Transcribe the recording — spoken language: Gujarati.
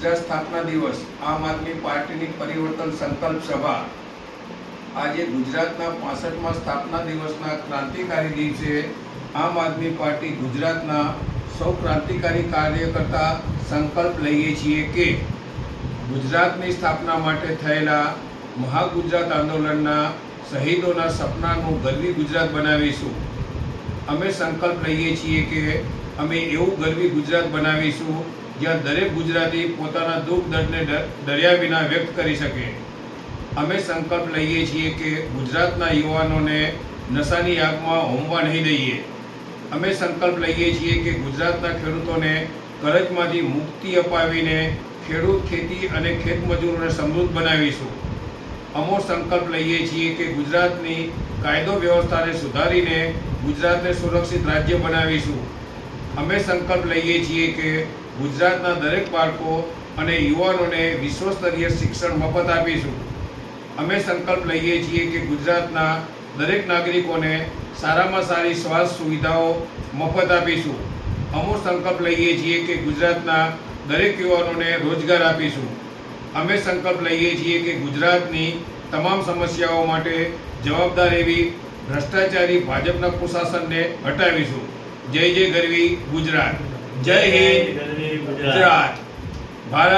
ગુજરાત સ્થાપના દિવસ, આમ આદમી પાર્ટીની પરિવર્તન સંકલ્પ સભા. આજે ગુજરાતના પાસઠમાં સ્થાપના દિવસના ક્રાંતિકારી દિવસે આમ આદમી પાર્ટી ગુજરાતના સૌ ક્રાંતિકારી કાર્યકર્તા સંકલ્પ લઈએ છીએ કે ગુજરાતની સ્થાપના માટે થયેલા મહાગુજરાત આંદોલનના શહીદોના સપનાનું ગરવી ગુજરાત બનાવીશું. અમે સંકલ્પ લઈએ છીએ કે અમે એવું ગરવી ગુજરાત બનાવીશું જ્યાં દરેક ગુજરાતી પોતાના દુઃખ, દર્દને ડર્યા વિના વ્યક્ત કરી શકે. અમે સંકલ્પ લઈએ છીએ કે ગુજરાતના યુવાનોને નશાની આગમાં હોમવા નહીં દઈએ. અમે સંકલ્પ લઈએ છીએ કે ગુજરાતના ખેડૂતોને કરજમાંથી મુક્તિ અપાવીને ખેડૂત ખેતી અને ખેતમજૂરોને સમૃદ્ધ બનાવીશું. અમો સંકલ્પ લઈએ છીએ કે ગુજરાતની કાયદો વ્યવસ્થાને સુધારીને ગુજરાતને સુરક્ષિત રાજ્ય બનાવીશું. અમે સંકલ્પ લઈએ છીએ કે ગુજરાતના દરેક બાળકો અને યુવાનોને વિશ્વસ્તરીય શિક્ષણ મફત આપીશું. અમે સંકલ્પ લઈએ છીએ કે ગુજરાતના દરેક નાગરિકોને સારામાં સારી સ્વાસ્થ્ય સુવિધાઓ મફત આપીશું. અમો સંકલ્પ લઈએ છીએ કે ગુજરાતના દરેક યુવાનોને રોજગાર આપીશું. અમે સંકલ્પ લઈએ છીએ કે ગુજરાતની તમામ સમસ્યાઓ માટે જવાબદાર એવી ભ્રષ્ટાચારી ભાજપના કુશાસનને હટાવીશું. જય જય ગરવી ગુજરાત. જય હિન્દ ગુજરાત. ભારત